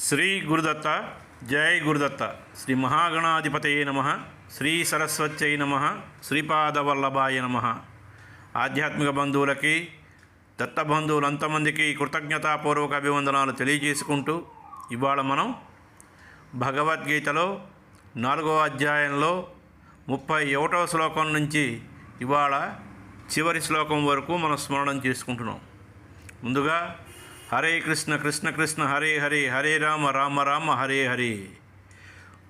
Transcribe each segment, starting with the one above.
శ్రీ గురుదత్త జై గురుదత్త. శ్రీ మహాగణాధిపతయే నమ. శ్రీ సరస్వత్యై నమ. శ్రీపాదవల్లభాయ నమ. ఆధ్యాత్మిక బంధువులకి దత్త బంధువులు అంతమందికి కృతజ్ఞతాపూర్వక అభివందనాలు తెలియజేసుకుంటూ ఇవాళ మనం భగవద్గీతలో నాలుగో అధ్యాయంలో ముప్పై ఒకటో శ్లోకం నుంచి ఇవాళ చివరి శ్లోకం వరకు మనం స్మరణం చేసుకుంటున్నాం. ముందుగా హరే కృష్ణ కృష్ణ కృష్ణ హరే హరే హరే రామ రామ రామ హరే హరే.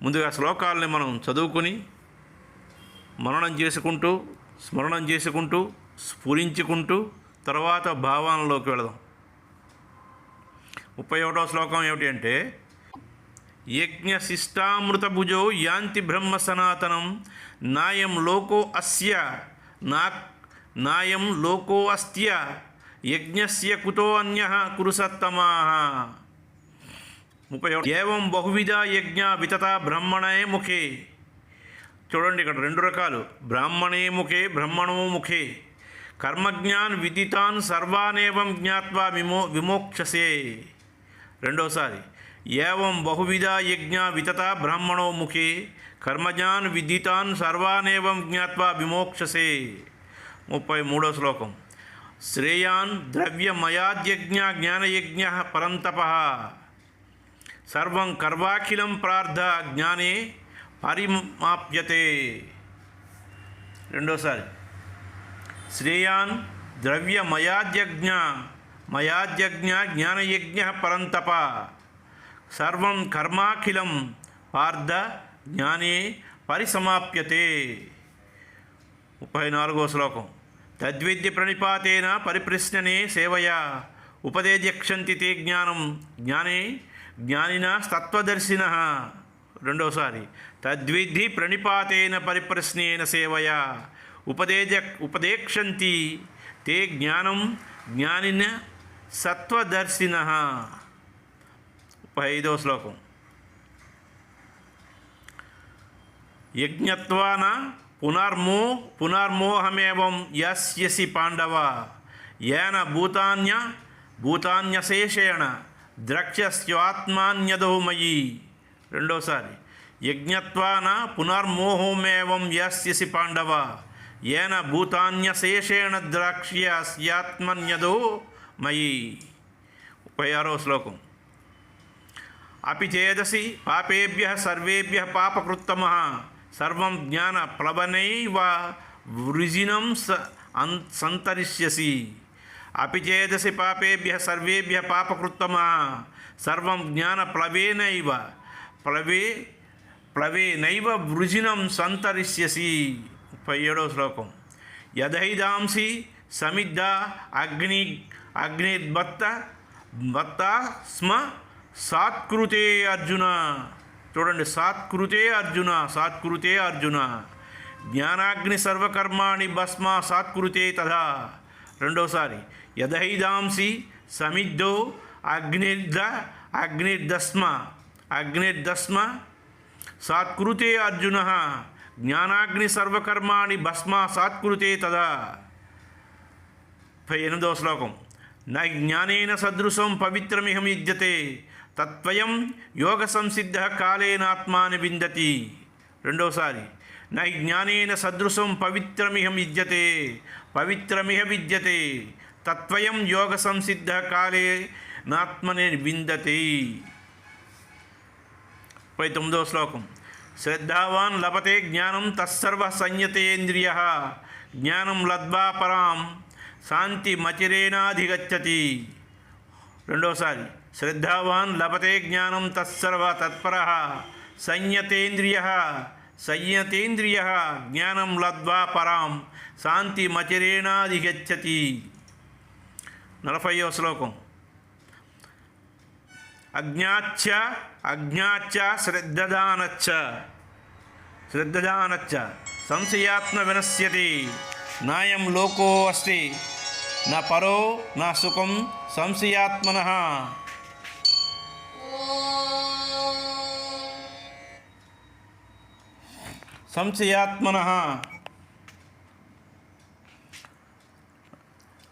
ముందుగా శ్లోకాలని మనం చదువుకుని మననం చేసుకుంటూ స్మరణం చేసుకుంటూ స్ఫురించుకుంటూ తర్వాత భావనలోకి వెళదాం. ముప్పై ఒకటో శ్లోకం ఏమిటి అంటే యజ్ఞ శిష్టామృతభుజో యాంతి బ్రహ్మ సనాతనం నాయం లోకో అస్య నా నాయం లోకో అస్త్య యజ్ఞస్య కుతో అన్య కురుసత్తమా. ముప్పై ఒకటి ఏవం బహువిధ యజ్ఞ వితత బ్రహ్మణే ముఖే. చూడండి ఇక్కడ రెండు రకాలు. బ్రాహ్మణే ముఖే బ్రహ్మణో ముఖే. కర్మజ్ఞాన్ విదితాన్ సర్వానేవం జ్ఞాత్వా విమో విమోక్షసే. రెండోసారి. ఏవం బహువిధ యజ్ఞ వితత బ్రాహ్మణో ముఖే. కర్మజాన్ విదితాన్ సర్వానేవం జ్ఞాత్వా విమోక్షసే. ముప్పై మూడో శ్లోకం. శ్రేయాన్ ద్రవ్యమయాద్యజ్ఞ జ్ఞానయజ్ఞ పరంతప సర్వం కర్వాఖిలం ప్రార్థ జ్ఞానే పరిమాప్యతే రెండోసారి శ్రేయాన్ ద్రవ్యమయాద్యజ్ఞ మయాద్యజ్ఞ జ్ఞానయజ్ఞ పరంతప సర్వం కర్మాఖిలం పార్థ జ్ఞానే పరిసమాప్యతే। ముప్పై నాలుగో శ్లోకం। తద్విద్య ప్రణిపాతేన పరిప్రశ్ననే సేవయా. ఉపదేజక్షంతి తే జ్ఞానం. జ్ఞానే జ్ఞానిన తత్వదర్శిన రెండోసారి. తద్విద్ధి ప్రణిపాతేన పరిప్రశ్నేన సేవయా. ఉపదేజ ఉపదేక్షంతి తే జ్ఞానం. జ్ఞానిన సత్వదర్శిన. ముప్పై ఐదో శ్లోకం. యజ్ఞత్వాన పునర్మో పునర్మోహమేవం యస్యసి పాండవ. ఏన భూతాన్య భూతాన్యశేషేణ ద్రక్ష్యస్వాత్మాన్యదో మయి రెండోసారి యజ్ఞత్వాన పునర్మోహమేవం యస్యసి పాండవ. ఏన భూతాన్యశేషేణ ద్రాక్ష్యస్యాత్మన్యదో మయి ముప్పై ఆరో శ్లోకం. అపి చేదసి పాపేభ్య సర్వేభ్య పాపకృత్తమ. సర్వం జ్ఞాన ప్లవనైవ వృజినం స సంతరిష్యసి. అపిచేదసి పాపేభ్య సర్వేభ్య పాపకృత్తమా. సర్వం జ్ఞాన ప్లవేనైవ ప్లవే ప్లవేనైవ వృజినం సంతరిష్యసి. ముప్పై ఏడో శ్లోకం. యథైదాంసి సమిద్ధ అగ్ని అగ్నిద్భత్త భత్త స్మ సాత్కృతే అర్జున. చూడండి సాత్కృతే అర్జున సాత్కృతే అర్జున. జ్ఞానాగ్ని సర్వకర్మాణి భస్మ సాత్కృతే తథా. రెండోసారి యథైదాంసి సమిద్ధో అగ్నిర్ద అగ్నిర్దస్మ అగ్నిర్దస్మ సాత్కృతే అర్జున. జ్ఞానాగ్ని సర్వకర్మాణి భస్మ సాత్కృతే తదా ముప్పై ఎనిమిదో శ్లోకం. జ్ఞానేన సదృశం పవిత్రమిహం యుజ్యతే తత్వయం యోగ సంసిద్ధ కాలేనాత్మాని విందతి. రెండవసారి నా జ్ఞానేన సదృశం పవిత్రమిహం యుజ్యతే పవిత్రమిహ విద్యతే తత్వయం యోగ సంసిద్ధ కాలే నాత్మని విందతి. ముప్పై తొమ్మిదవ శ్లోకం శ్రద్ధావాన్ లభతే జ్ఞానం తస్సర్వ సంయతేంద్రియ జ్ఞానం లద్వా పరాం శాంతి మచిరేనాధిగచ్చతి రెండోసారి శ్రద్ధావాన్ లభతే జ్ఞానం తత్సర్వ తత్పర సంయతేంద్రియ సంయతేంద్రియ జ్ఞానం లద్వా పరాం శాంతి మచిరేణాధిగచ్చతి నలభైవ శ్లోకం. అజ్ఞాచ్చ అజ్ఞాచ్చ శ్రద్ధదానచ్చ. శ్రద్ధదానచ్చ సంశయాత్మ వినశ్యతి నాయం లోకో అస్తి. నా పరో నా సుఖం సంశయాత్మన. సంశయాత్మన.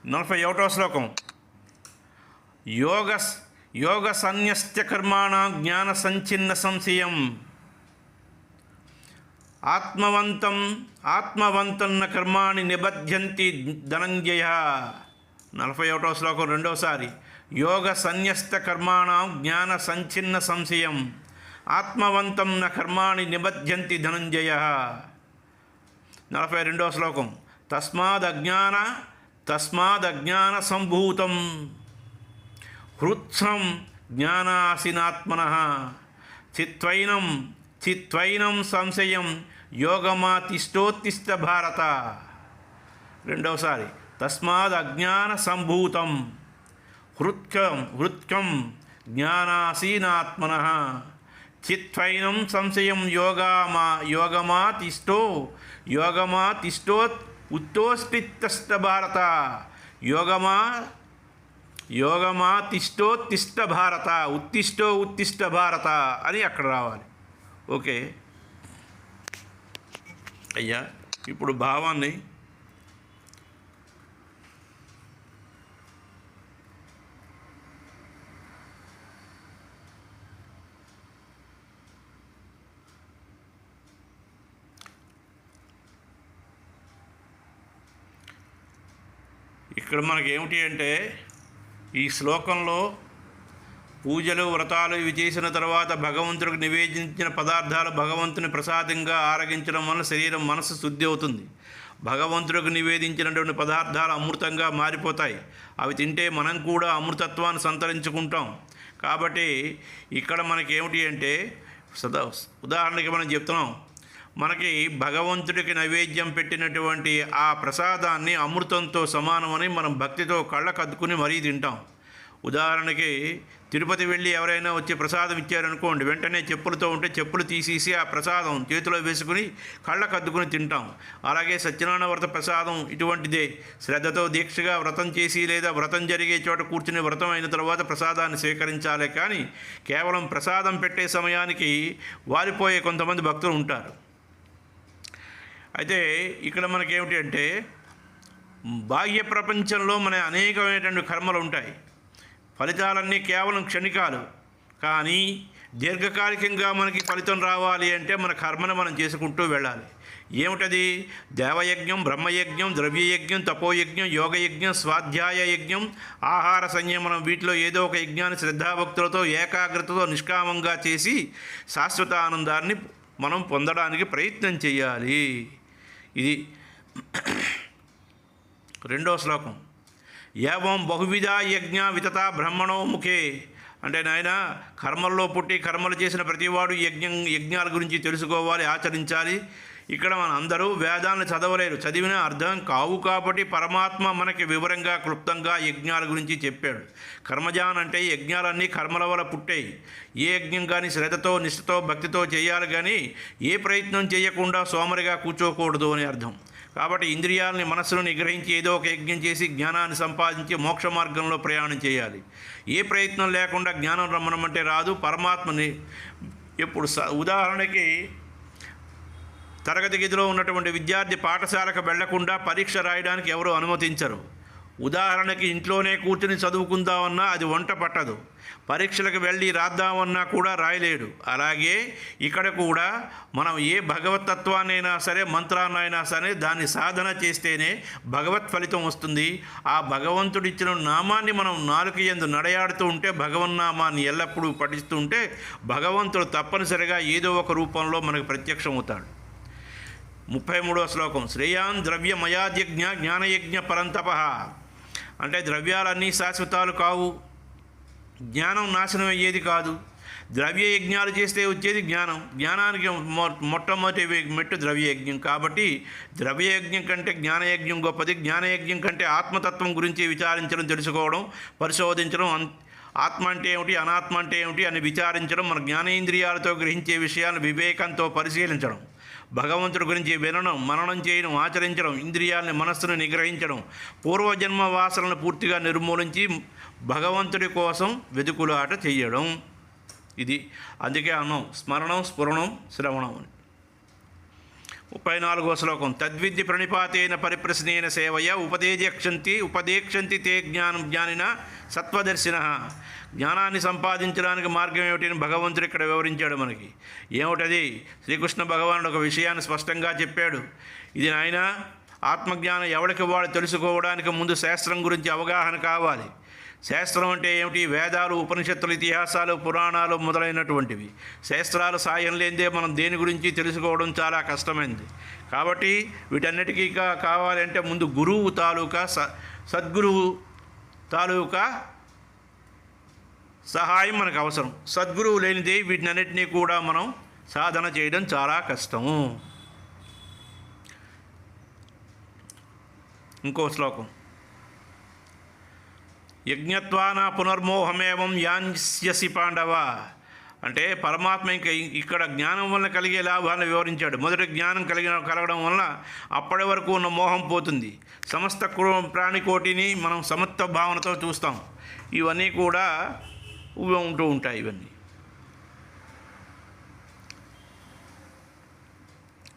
నలభై ఒకటో శ్లోకం. యోగ యోగ సన్యస్త కర్మాణ జ్ఞాన సంచిన్న సంశయం. ఆత్మవంతం ఆత్మవంతన్న కర్మాణి నిబధ్యంతి ధనంజయ. నలభై ఒకటో శ్లోకం రెండోసారి. యోగ సన్యస్త కర్మాణం జ్ఞాన సంచిన్న సంశయం. ఆత్మవంతం న కర్మాణి నిబధ్యంతి ధనంజయ. నలభై రెండో శ్లోకం. తస్మాదజ్ఞాన తస్మాదజ్ఞాన సంభూతం. హృత్సం జ్ఞానాసినాత్మన. చిత్వైనం చిత్వైనం సంశయం యోగమా తిష్టోత్తిష్ట భారత. రెండవసారి తస్మాద్ అజ్ఞాన సంభూతం హృత్కం హృత్కం జ్ఞానాసీనాత్మన. చిత్వైనం సంశయం యోగామా యోగమాతిష్టో యోగమాతిష్టోత్ ఉత్తోష్టిత్త భారత. యోగమా యోగమా తిష్టోత్తిష్ట భారత ఉత్తిష్టో ఉత్తిష్ట భారత అని అక్కడ రావాలి. ఓకే. అయ్యా ఇప్పుడు భావాన్ని ఇక్కడ మనకి ఏమిటి అంటే ఈ శ్లోకంలో పూజలు వ్రతాలు ఇవి చేసిన తర్వాత భగవంతుడికి నివేదించిన పదార్థాలు భగవంతుని ప్రసాదంగా ఆరగించడం వల్ల శరీరం మనసు శుద్ధి అవుతుంది. భగవంతుడికి నివేదించినటువంటి పదార్థాలు అమృతంగా మారిపోతాయి. అవి తింటే మనం కూడా అమృతత్వాన్ని సంతరించుకుంటాం. కాబట్టి ఇక్కడ మనకి ఏమిటి అంటే సదా ఉదాహరణకి మనం చెప్తున్నాం. మనకి భగవంతుడికి నైవేద్యం పెట్టినటువంటి ఆ ప్రసాదాన్ని అమృతంతో సమానమని మనం భక్తితో కళ్ళకద్దుకుని మరీ తింటాం. ఉదాహరణకి తిరుపతి వెళ్ళి ఎవరైనా వచ్చి ప్రసాదం ఇచ్చారనుకోండి వెంటనే చెప్పులతో ఉంటే చెప్పులు తీసేసి ఆ ప్రసాదం చేతిలో వేసుకుని కళ్ళకద్దుకుని తింటాం. అలాగే సత్యనారాయణ వ్రత ప్రసాదం ఇటువంటిదే. శ్రద్ధతో దీక్షగా వ్రతం చేసి లేదా వ్రతం జరిగే చోట కూర్చుని వ్రతం అయిన తర్వాత ప్రసాదాన్ని స్వీకరించాలే కానీ కేవలం ప్రసాదం పెట్టే సమయానికి వారిపోయే కొంతమంది భక్తులు ఉంటారు. అయితే ఇక్కడ మనకేమిటి అంటే బాహ్య ప్రపంచంలో మన అనేకమైనటువంటి కర్మలు ఉంటాయి. ఫలితాలన్నీ కేవలం క్షణికాలు. కానీ దీర్ఘకాలికంగా మనకి ఫలితం రావాలి అంటే మన కర్మను మనం చేసుకుంటూ వెళ్ళాలి. ఏమిటది? దేవయజ్ఞం బ్రహ్మయజ్ఞం ద్రవ్యయజ్ఞం తపోయజ్ఞం యోగయజ్ఞం స్వాధ్యాయ యజ్ఞం ఆహార సంయమనం వీటిలో ఏదో ఒక యజ్ఞాన్ని శ్రద్ధాభక్తులతో ఏకాగ్రతతో నిష్కామంగా చేసి శాశ్వత ఆనందాన్ని మనం పొందడానికి ప్రయత్నం చేయాలి. ఇది రెండో శ్లోకం. ఏవం బహువిధ యజ్ఞ వితత బ్రహ్మణో ముఖే. అంటే నాయన కర్మల్లో పుట్టి కర్మలు చేసిన ప్రతివాడు యజ్ఞం యజ్ఞాల గురించి తెలుసుకోవాలి ఆచరించాలి. ఇక్కడ మన అందరూ వేదాలను చదవలేరు. చదివిన అర్థం కావు కాబట్టి పరమాత్మ మనకి వివరంగా క్లుప్తంగా యజ్ఞాల గురించి చెప్పాడు. కర్మజాన్ అంటే యజ్ఞాలన్నీ కర్మల వల్ల పుట్టాయి. ఏ యజ్ఞం కానీ శ్రద్ధతో నిష్ఠతో భక్తితో చేయాలి కానీ ఏ ప్రయత్నం చేయకుండా సోమరిగా కూర్చోకూడదు అని అర్థం. కాబట్టి ఇంద్రియాలని మనస్సును నిగ్రహించి ఏదో ఒక యజ్ఞం చేసి జ్ఞానాన్ని సంపాదించి మోక్ష మార్గంలో ప్రయాణం చేయాలి. ఏ ప్రయత్నం లేకుండా జ్ఞానం రమ్మనమంటే రాదు. పరమాత్మని ఇప్పుడు స ఉదాహరణకి తరగతి గదిలో ఉన్నటువంటి విద్యార్థి పాఠశాలకు వెళ్ళకుండా పరీక్ష రాయడానికి ఎవరు అనుమతించరు. ఉదాహరణకి ఇంట్లోనే కూర్చుని చదువుకుందామన్నా అది వంట పట్టదు. పరీక్షలకు వెళ్ళి రాద్దామన్నా కూడా రాయలేడు. అలాగే ఇక్కడ కూడా మనం ఏ భగవతత్వాన్నైనా సరే మంత్రాన్నైనా సరే దాన్ని సాధన చేస్తేనే భగవత్ ఫలితం వస్తుంది. ఆ భగవంతుడిచ్చిన నామాన్ని మనం నాలుక ఎందు నడయాడుతూ ఉంటే భగవన్నామాన్ని ఎల్లప్పుడూ పఠిస్తూ ఉంటే భగవంతుడు తప్పనిసరిగా ఏదో ఒక రూపంలో మనకు ప్రత్యక్షమవుతాడు. ముప్పై మూడవ శ్లోకం. శ్రేయాన్ ద్రవ్యమయాజ్ఞ జ్ఞానయజ్ఞ పరంతప. అంటే ద్రవ్యాలన్నీ శాశ్వతాలు కావు. జ్ఞానం నాశనం అయ్యేది కాదు. ద్రవ్య యజ్ఞాలు చేస్తే వచ్చేది జ్ఞానం. జ్ఞానానికి మొట్టమొదటి మెట్టు ద్రవ్యయజ్ఞం కాబట్టి ద్రవ్యయజ్ఞం కంటే జ్ఞానయజ్ఞం గొప్పది. జ్ఞానయజ్ఞం కంటే ఆత్మతత్వం గురించి విచారించడం తెలుసుకోవడం పరిశోధించడం ఆత్మ అంటే ఏమిటి అనాత్మ అంటే ఏమిటి అని విచారించడం మన జ్ఞానేంద్రియాలతో గ్రహించే విషయాలను వివేకంతో పరిశీలించడం. భగవంతుడి గురించి వినడం మననం చేయడం ఆచరించడం ఇంద్రియాలని మనస్సును నిగ్రహించడం పూర్వజన్మ వాసనలను పూర్తిగా నిర్మూలించి భగవంతుడి కోసం వెతుకులాట చేయడం. ఇది అందుకే అన్నం స్మరణం స్ఫురణం శ్రవణం అని. ముప్పై నాలుగో శ్లోకం. తద్విద్య ప్రణిపాతేన పరిప్రశ్నేన సేవయ ఉపదేజక్షంతి ఉపదేక్షంతి తే జ్ఞానం జ్ఞానిన సత్వదర్శిన. జ్ఞానాన్ని సంపాదించడానికి మార్గం ఏమిటని భగవంతుడు ఇక్కడ వివరించాడు మనకి. ఏమిటది? శ్రీకృష్ణ భగవానుడు ఒక విషయాన్ని స్పష్టంగా చెప్పాడు. ఇది నాయన ఆత్మజ్ఞానం ఎవరికి వాడు తెలుసుకోవడానికి ముందు శాస్త్రం గురించి అవగాహన కావాలి. శాస్త్రం అంటే ఏమిటి? వేదాలు ఉపనిషత్తులు ఇతిహాసాలు పురాణాలు మొదలైనటువంటివి. శాస్త్రాల సాయం లేనిదే మనం దేని గురించి తెలుసుకోవడం చాలా కష్టమైంది. కాబట్టి వీటన్నిటికీ కావాలంటే ముందు గురువు తాలూకా స సద్గురువు తాలూకా సహాయం మనకు అవసరం. సద్గురువు లేనిదే వీటినన్నిటినీ కూడా మనం సాధన చేయడం చాలా కష్టము. ఇంకో శ్లోకం. యజ్ఞత్వాన పునర్మోహమేవం యాన్స్యసి పాండవ. అంటే పరమాత్మ ఇంకా ఇక్కడ జ్ఞానం వల్ల కలిగే లాభాలను వివరించాడు. మొదటి జ్ఞానం కలిగిన కలగడం వల్ల అప్పటి వరకు ఉన్న మోహం పోతుంది. సమస్త ప్రాణికోటిని మనం సమత్వ భావనతో చూస్తాం. ఇవన్నీ కూడా ఉంటూ ఉంటాయి ఇవన్నీ.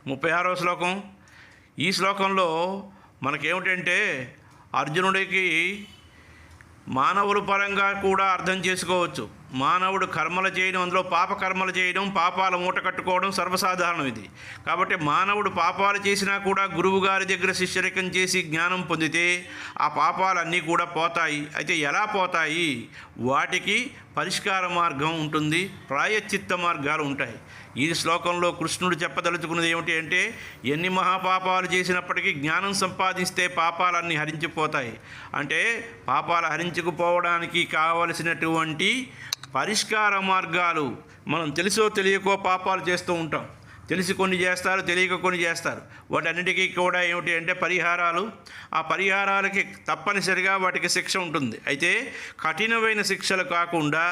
ముప్పై ఆరో శ్లోకం. ఈ శ్లోకంలో మనకేమిటంటే అర్జునుడికి మానవుల పరంగా కూడా అర్థం చేసుకోవచ్చు. మానవుడు కర్మలు చేయడం అందులో పాప కర్మలు చేయడం పాపాల మూట కట్టుకోవడం సర్వసాధారణం ఇది. కాబట్టి మానవుడు పాపాలు చేసినా కూడా గురువు గారి దగ్గర శిష్యరికం చేసి జ్ఞానం పొందితే ఆ పాపాలన్నీ కూడా పోతాయి. అయితే ఎలా పోతాయి? వాటికి పరిష్కార మార్గం ఉంటుంది ప్రాయశ్చిత్త మార్గాలు ఉంటాయి. ఈ శ్లోకంలో కృష్ణుడు చెప్పదలుచుకున్నది ఏమిటి అంటే ఎన్ని మహాపాపాలు చేసినప్పటికీ జ్ఞానం సంపాదిస్తే పాపాలన్నీ హరించిపోతాయి. అంటే పాపాలు హరించుకుపోవడానికి కావలసినటువంటి పరిష్కార మార్గాలు మనం తెలుసో తెలియకో పాపాలు చేస్తూ ఉంటాం. తెలిసి కొన్ని చేస్తారు తెలియక కొన్ని చేస్తారు. వాటన్నిటికీ కూడా ఏమిటి అంటే పరిహారాలు. ఆ పరిహారాలకి తప్పనిసరిగా వాటికి శిక్ష ఉంటుంది. అయితే కఠినమైన శిక్షలు కాకుండా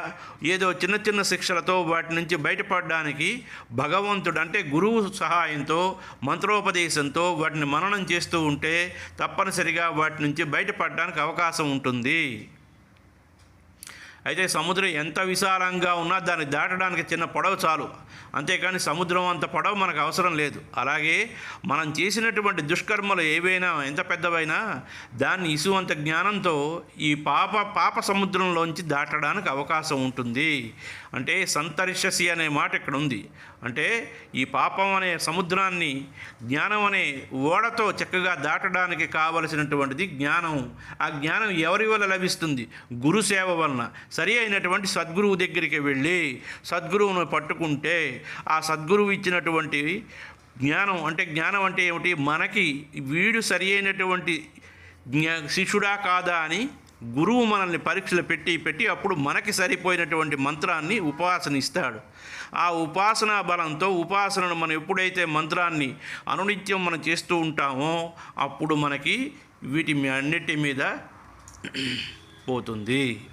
ఏదో చిన్న చిన్న శిక్షలతో వాటి నుంచి బయటపడడానికి భగవంతుడు అంటే గురువు సహాయంతో మంత్రోపదేశంతో వాటిని మననం చేస్తూ ఉంటే తప్పనిసరిగా వాటి నుంచి బయటపడడానికి అవకాశం ఉంటుంది. అయితే సముద్రం ఎంత విశాలంగా ఉన్నా దాన్ని దాటడానికి చిన్న పడవ చాలు. అంతేకాని సముద్రం అంత పడవ మనకు అవసరం లేదు. అలాగే మనం చేసినటువంటి దుష్కర్మలు ఏవైనా ఎంత పెద్దవైనా దాన్ని ఇసువంత జ్ఞానంతో ఈ పాప పాప సముద్రంలోంచి దాటడానికి అవకాశం ఉంటుంది. అంటే సంతరిషసి అనే మాట ఇక్కడ ఉంది. అంటే ఈ పాపం అనే సముద్రాన్ని జ్ఞానం అనే ఓడతో చక్కగా దాటడానికి కావలసినటువంటిది జ్ఞానం. ఆ జ్ఞానం ఎవరి వల్ల లభిస్తుంది? గురు సేవ వలన. సరి అయినటువంటి సద్గురువు దగ్గరికి వెళ్ళి సద్గురువును పట్టుకుంటే ఆ సద్గురువు ఇచ్చినటువంటి జ్ఞానం అంటే జ్ఞానం అంటే ఏమిటి? మనకి వీడు సరి అయినటువంటి జ్ఞా శిష్యుడా కాదా అని గురువు మనల్ని పరీక్షలు పెట్టి పెట్టి అప్పుడు మనకి సరిపోయినటువంటి మంత్రాన్ని ఉపాసన ఇస్తాడు. ఆ ఉపాసనా బలంతో ఉపాసనను మనం ఎప్పుడైతే మంత్రాన్ని అనునిత్యం మనం చేస్తూ ఉంటామో అప్పుడు మనకి వీటి మీ- అన్నిటి మీద పోతుంది.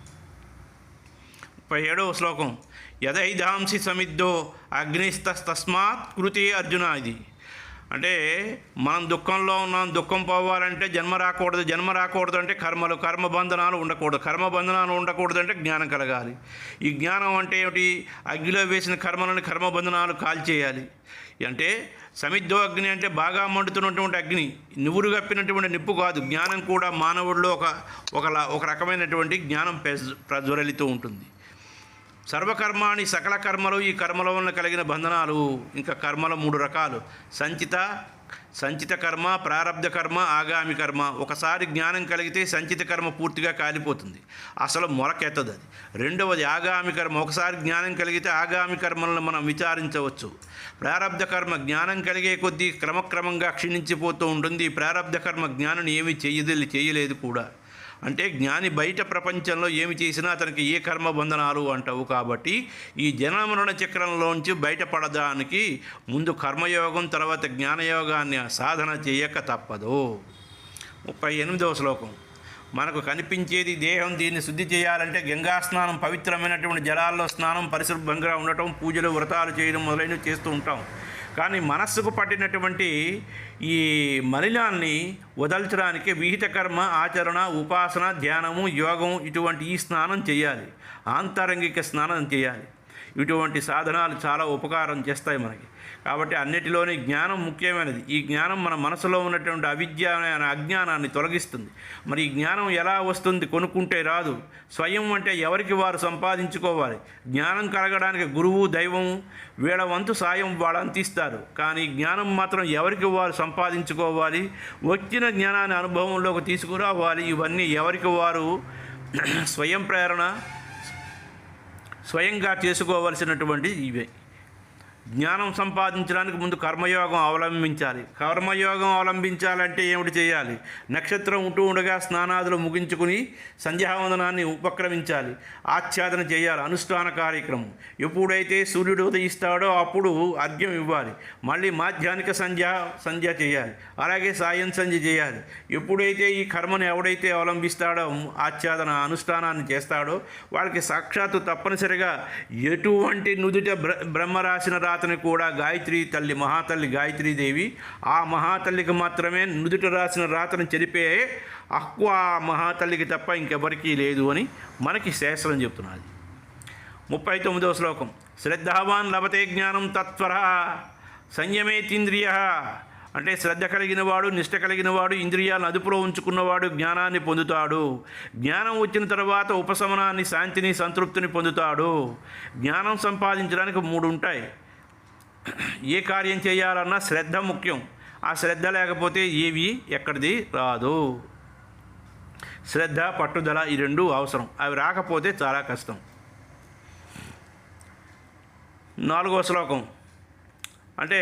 ముప్పై ఏడవ శ్లోకం. యదైదాంసి సమిద్ధో అగ్నిస్తస్మాత్ కృతి అర్జున ఇది అంటే మనం దుఃఖంలో ఉన్నాం దుఃఖం పోవాలంటే జన్మ రాకూడదు జన్మ రాకూడదు అంటే కర్మలు కర్మ బంధనాలు ఉండకూడదు. కర్మ బంధనాలు ఉండకూడదు అంటే జ్ఞానం కలగాలి. ఈ జ్ఞానం అంటే ఏమిటి? అగ్నిలో వేసిన కర్మలను కర్మ బంధనాలు కాల్చేయాలి. అంటే సమిద్ధో అగ్ని అంటే బాగా మండుతున్నటువంటి అగ్ని నువ్వురు కప్పినటువంటి నిప్పు కాదు. జ్ఞానం కూడా మానవుడిలో ఒక ఒక ఒక రకమైనటువంటి జ్ఞానం పెజ్- ప్రజ్వలితూ ఉంటుంది. సర్వకర్మాణి సకల కర్మలు ఈ కర్మల వలన కలిగిన బంధనాలు. ఇంకా కర్మల మూడు రకాలు. సంచిత సంచిత కర్మ ప్రారబ్ధ కర్మ ఆగామి కర్మ. ఒకసారి జ్ఞానం కలిగితే సంచిత కర్మ పూర్తిగా కాలిపోతుంది. అసలు మొలకెత్తదు అది. రెండవది ఆగామి కర్మ. ఒకసారి జ్ఞానం కలిగితే ఆగామి కర్మలను మనం విచారించవచ్చు. ప్రారంధ కర్మ జ్ఞానం కలిగే కొద్దీ క్రమక్రమంగా క్షీణించిపోతూ ఉంటుంది. ప్రారంధ కర్మ జ్ఞానం ఏమీ చేయదు చేయలేదు కూడా. అంటే జ్ఞాని బయట ప్రపంచంలో ఏమి చేసినా అతనికి ఏ కర్మ బంధనాలు అంటావు కాబట్టి ఈ జనమరణ చక్రంలోంచి బయటపడడానికి ముందు కర్మయోగం తర్వాత జ్ఞానయోగాన్ని సాధన చేయక తప్పదు. ముప్పై ఎనిమిదవ శ్లోకం. మనకు కనిపించేది దేహం దీన్ని శుద్ధి చేయాలంటే గంగా స్నానం పవిత్రమైనటువంటి జలాల్లో స్నానం పరిశుభ్రంగా ఉండటం పూజలు వ్రతాలు చేయడం మొదలైనవి చేస్తూ ఉంటాం. కానీ మనస్సుకు పట్టినటువంటి ఈ మలినాన్ని వదల్చడానికి విహిత కర్మ ఆచరణ ఉపాసన ధ్యానము యోగం ఇటువంటి ఈ స్నానం చేయాలి. ఆంతరంగిక స్నానం చేయాలి. ఇటువంటి సాధనాలు చాలా ఉపకారం చేస్తాయి మనకి. కాబట్టి అన్నిటిలోని జ్ఞానం ముఖ్యమైనది. ఈ జ్ఞానం మన మనసులో ఉన్నటువంటి అవిద్య అనే అజ్ఞానాన్ని తొలగిస్తుంది. మరి ఈ జ్ఞానం ఎలా వస్తుంది? కొనుక్కుంటే రాదు. స్వయం అంటే ఎవరికి వారు సంపాదించుకోవాలి? జ్ఞానం కలగడానికి గురువు దైవం వీళ్ళ వంతు సాయం వాళ్ళని తీస్తారు. కానీ జ్ఞానం మాత్రం ఎవరికి వారు సంపాదించుకోవాలి? వచ్చిన జ్ఞానాన్ని అనుభవంలోకి తీసుకురావాలి. ఇవన్నీ ఎవరికి వారు స్వయం ప్రేరణ స్వయంగా చేసుకోవలసినటువంటి ఇవే. జ్ఞానం సంపాదించడానికి ముందు కర్మయోగం అవలంబించాలి. కర్మయోగం అవలంబించాలంటే ఏమిటి చేయాలి? నక్షత్రం ఉంటూ ఉండగా స్నానాదులు ముగించుకుని సంధ్యావందనాన్ని ఉపక్రమించాలి. ఆచ్ఛాదన చేయాలి. అనుష్ఠాన కార్యక్రమం. ఎప్పుడైతే సూర్యుడు ఉదయిస్తాడో అప్పుడు అర్ఘ్యం ఇవ్వాలి. మళ్ళీ మాధ్యానిక సంధ్య సంధ్య చేయాలి. అలాగే సాయం సంధ్య చేయాలి. ఎప్పుడైతే ఈ కర్మను ఎవడైతే అవలంబిస్తాడో ఆచ్ఛాదన అనుష్ఠానాన్ని చేస్తాడో వాళ్ళకి సాక్షాత్తు తప్పనిసరిగా ఎటువంటి నుదుట బ్ర బ్రహ్మ రాసిన కూడా గాయత్రి తల్లి మహాతల్లి గాయత్రీదేవి ఆ మహాతల్లికి మాత్రమే నుదుట రాసిన రాతను చెరిపే హక్కు ఆ మహాతల్లికి తప్ప ఇంకెవరికీ లేదు అని మనకి శాస్త్రం చెప్తున్నది. ముప్పై తొమ్మిదవ శ్లోకం. శ్రద్ధావాన్ లభతే జ్ఞానం తత్వర సంయమేతింద్రియ. అంటే శ్రద్ధ కలిగిన వాడు నిష్ట కలిగిన వాడు ఇంద్రియాలను అదుపులో ఉంచుకున్నవాడు జ్ఞానాన్ని పొందుతాడు. జ్ఞానం వచ్చిన తర్వాత ఉపశమనాన్ని శాంతిని సంతృప్తిని పొందుతాడు. జ్ఞానం సంపాదించడానికి మూడు ఉంటాయి. ఏ కార్యం చేయాలన్నా శ్రద్ధ ముఖ్యం. ఆ శ్రద్ధ లేకపోతే ఏవి ఎక్కడిది రాదు. శ్రద్ధ పట్టుదల ఈ రెండు అవసరం. అవి రాకపోతే చాలా కష్టం. నాలుగో శ్లోకం. అంటే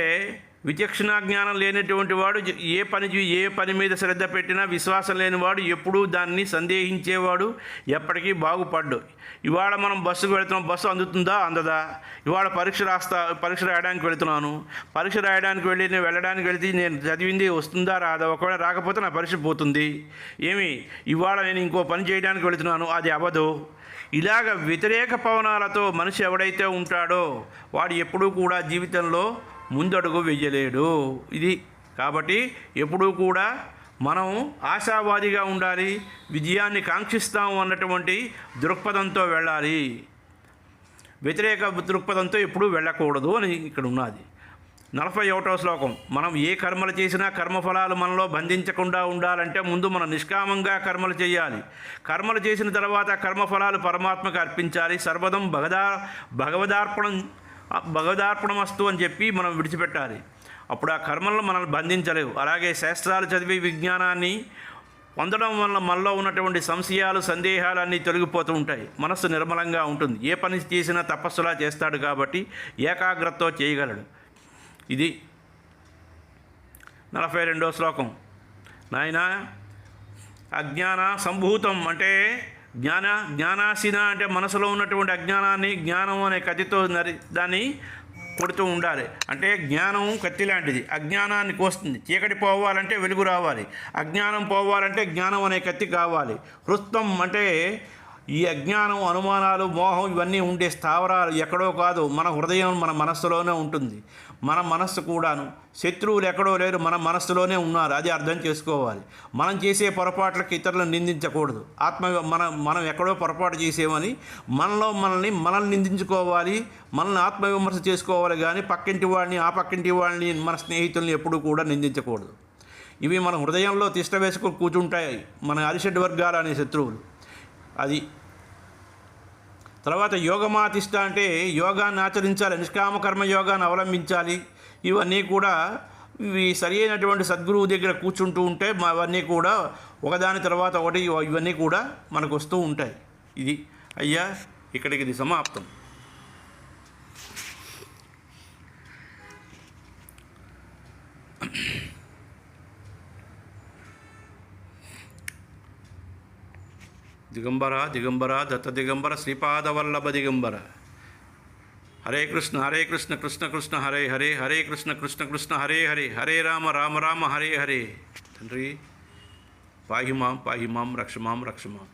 విచక్షణ జ్ఞానం లేనటువంటి వాడు జ- ఏ పని ఏ పని మీద శ్రద్ధ పెట్టినా విశ్వాసం లేనివాడు ఎప్పుడూ దాన్ని సందేహించేవాడు ఎప్పటికీ బాగుపడ్డు. ఇవాళ మనం బస్సుకు వెళుతున్నాం బస్సు అందుతుందా? అందదా. ఇవాళ పరీక్ష రాస్తా పరీక్ష రాయడానికి వెళుతున్నాను. పరీక్ష రాయడానికి వెళ్ళి నేను వెళ్ళడానికి వెళితే నేను చదివింది వస్తుందా రాదా? ఒకవేళ రాకపోతే నా పరీక్ష పోతుంది. ఏమి? ఇవాళ నేను ఇంకో పని చేయడానికి వెళుతున్నాను అది అవ్వదు ఇలాగ వ్యతిరేక పవనాలతో మనిషి ఎవడైతే ఉంటాడో వాడు ఎప్పుడూ కూడా జీవితంలో ముందడుగు వెయ్యలేడు ఇది కాబట్టి ఎప్పుడూ కూడా మనం ఆశావాదిగా ఉండాలి విజయాన్ని కాంక్షిస్తాము అన్నటువంటి దృక్పథంతో వెళ్ళాలి. వ్యతిరేక దృక్పథంతో ఎప్పుడూ వెళ్ళకూడదు అని ఇక్కడ ఉన్నది. నలభై ఒకటో శ్లోకం మనం ఏ కర్మలు చేసినా కర్మఫలాలు మనలో బంధించకుండా ఉండాలంటే ముందు మనం నిష్కామంగా కర్మలు చేయాలి. కర్మలు చేసిన తర్వాత కర్మఫలాలు పరమాత్మకు అర్పించాలి. సర్వదం భగదా భగవదార్పణం భగవదార్పణమస్తు అని చెప్పి మనం విడిచిపెట్టాలి. అప్పుడు ఆ కర్మలను మనల్ని బంధించలేవు. అలాగే శాస్త్రాలు చదివి విజ్ఞానాన్ని పొందడం వల్ల మనలో ఉన్నటువంటి సంశయాలు సందేహాలు అన్నీ తొలగిపోతూ ఉంటాయి. మనస్సు నిర్మలంగా ఉంటుంది. ఏ పని చేసినా తపస్సులా చేస్తాడు కాబట్టి ఏకాగ్రతతో చేయగలడు. ఇది నలభై రెండో శ్లోకం. నాయన అజ్ఞాన సంభూతం అంటే జ్ఞాన జ్ఞానాసిన అంటే మనసులో ఉన్నటువంటి అజ్ఞానాన్ని జ్ఞానం అనే కత్తితో నరి దాన్ని కొడుతూ ఉండాలి. అంటే జ్ఞానం కత్తి లాంటిది. అజ్ఞానాన్ని కోస్తుంది. చీకటి పోవాలంటే వెలుగు రావాలి. అజ్ఞానం పోవాలంటే జ్ఞానం అనే కత్తి కావాలి. వృత్తం అంటే ఈ అజ్ఞానం అనుమానాలు మోహం ఇవన్నీ ఉండే స్థావరాలు ఎక్కడో కాదు. మన హృదయం మన మనస్సులోనే ఉంటుంది. మన మనస్సు కూడాను. శత్రువులు ఎక్కడో లేరు మన మనస్సులోనే ఉన్నారు. అది అర్థం చేసుకోవాలి. మనం చేసే పొరపాట్లకి ఇతరులను నిందించకూడదు. ఆత్మ మన మనం ఎక్కడో పొరపాటు చేసేమని మనలో మనల్ని మనల్ని నిందించుకోవాలి. మనల్ని ఆత్మవిమర్శ చేసుకోవాలి కానీ పక్కింటి వాడిని ఆ పక్కింటి వాళ్ళని మన స్నేహితుల్ని ఎప్పుడూ కూడా నిందించకూడదు. ఇవి మన హృదయంలో తిష్ట వేసుకొని కూర్చుంటాయి. మన అరిషడ్ వర్గాలు అనే శత్రువులు. అది తర్వాత యోగమాతిష్ట అంటే యోగాన్ని ఆచరించాలి నిష్కామ కర్మ యోగాన్ని అవలంబించాలి. ఇవన్నీ కూడా ఇవి సరి అయినటువంటి సద్గురువు దగ్గర కూర్చుంటూ ఉంటే అవన్నీ కూడా ఒకదాని తర్వాత ఒకటి ఇవన్నీ కూడా మనకు వస్తూ ఉంటాయి. ఇది అయ్యా ఇక్కడికి ఇది సమాప్తం. దిగంబర దిగంబర దత్త దిగంబర శ్రీపాదవల్లభ దిగంబర హరే కృష్ణ హరే కృష్ణ కృష్ణ కృష్ణ హరే హరే హరే కృష్ణ కృష్ణ కృష్ణ హరే హరే హరే రామ రామ రామ హరే హరే తండ్రి పాహిమాం పాహిమాం రక్షమాం రక్షమాం